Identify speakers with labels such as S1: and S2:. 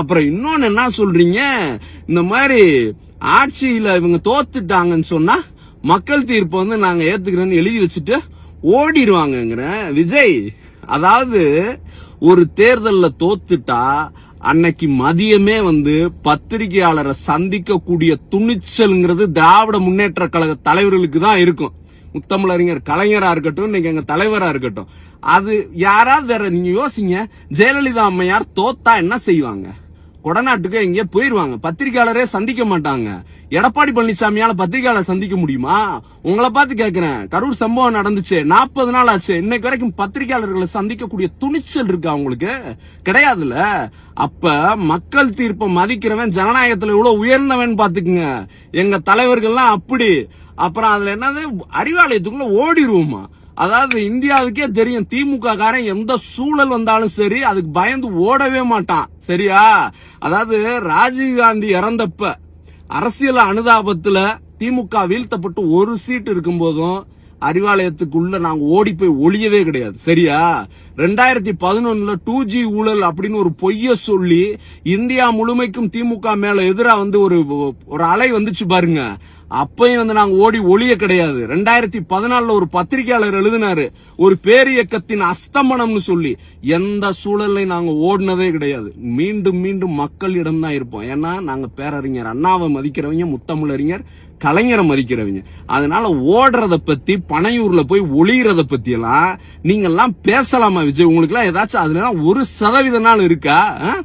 S1: அப்புறம் இன்னொன்னு என்ன சொல்றீங்க? இந்த மாதிரி ஆட்சியில இவங்க தோத்துட்டாங்கன்னு சொன்னா மக்கள் தீர்ப்பு வந்து நாங்க ஏத்துக்கிறோன்னு எழுதி வச்சுட்டு ஓடிடுவாங்கங்கிற. விஜய் அதாவது ஒரு தேர்தல்ல தோத்துட்டா அன்னைக்கு மதியமே வந்து பத்திரிகையாளரை சந்திக்கக்கூடிய துணிச்சல்ங்கிறது திராவிட முன்னேற்ற கழக தலைவர்களுக்கு தான் இருக்கும். முத்தமிழறிஞர் கலைஞரா இருக்கட்டும் இன்னைக்கு எங்க தலைவரா இருக்கட்டும். அது யாராவது வேற நீங்க யோசிங்க ஜெயலலிதா அம்மையார் தோத்தா என்ன செய்வாங்க? கொடநாட்டுக்கு எங்கேயோ போயிருவாங்க. பத்திரிகையாளரே சந்திக்க மாட்டாங்க. எடப்பாடி பழனிசாமியால பத்திரிகையாளர் சந்திக்க முடியுமா? உங்களை பார்த்து கேட்கிறேன் கரூர் சம்பவம் நடந்துச்சு. நாற்பது நாள் ஆச்சு. இன்னைக்கு வரைக்கும் பத்திரிகையாளர்களை சந்திக்கக்கூடிய துணிச்சல் இருக்கா உங்களுக்கு? கிடையாதுல்ல. அப்ப மக்கள் தீர்ப்பை மதிக்கிறவன் ஜனநாயகத்துல இவ்வளவு உயர்ந்தவன் பாத்துக்குங்க எங்க தலைவர்கள்லாம் அப்படி. அப்புறம் அதுல என்னது? அறிவாலயத்துக்குள்ள ஓடிடுவோமா அதாவது இந்தியாவுக்கே தெரியும் திமுக காரன் எந்த சூழல் வந்தாலும் சரி அதுக்கு பயந்து ஓடவே மாட்டான். சரியா? அதாவது ராஜீவ்காந்தி இறந்தப்ப அரசியல் அனுதாபத்துல திமுக வீழ்த்தப்பட்டு ஒரு சீட் இருக்கும் போதும் அறிவாலயத்துக்குள்ள நாங்க ஓடி போய் ஒளியவே கிடையாது. சரியா? ரெண்டாயிரத்தி பதினொன்னுல டூ ஜி ஊழல் அப்படின்னு ஒரு பொய்ய சொல்லி இந்தியா முழுமைக்கும் திமுக மேல எதிரா வந்து ஒரு ஒரு அலை வந்துச்சு பாருங்க. அப்பயும் வந்து நாங்க ஓடி ஒளிய கிடையாது. ரெண்டாயிரத்தி பதினாலுல ஒரு பத்திரிகையாளர் எழுதினாரு ஒரு பேரியக்கத்தின் அஸ்தமனம்னு சொல்லி. எந்த சூழல்லையும் நாங்க ஓடினதே கிடையாது. மீண்டும் மீண்டும் மக்களிடம் தான் இருப்போம். ஏன்னா நாங்க பேரறிஞர் அண்ணாவை மதிக்கிறவங்க முத்தமிழறிஞர் கலைஞரை மதிக்கிறவங்க. அதனால ஓடுறத பத்தி பனையூர்ல போய் ஒளியறத பத்தி எல்லாம் நீங்க எல்லாம் பேசலாமா விஜய்? உங்களுக்கு எல்லாம் ஏதாச்சும் அதுல ஒரு சதவீத நாள் இருக்கா? ஆ?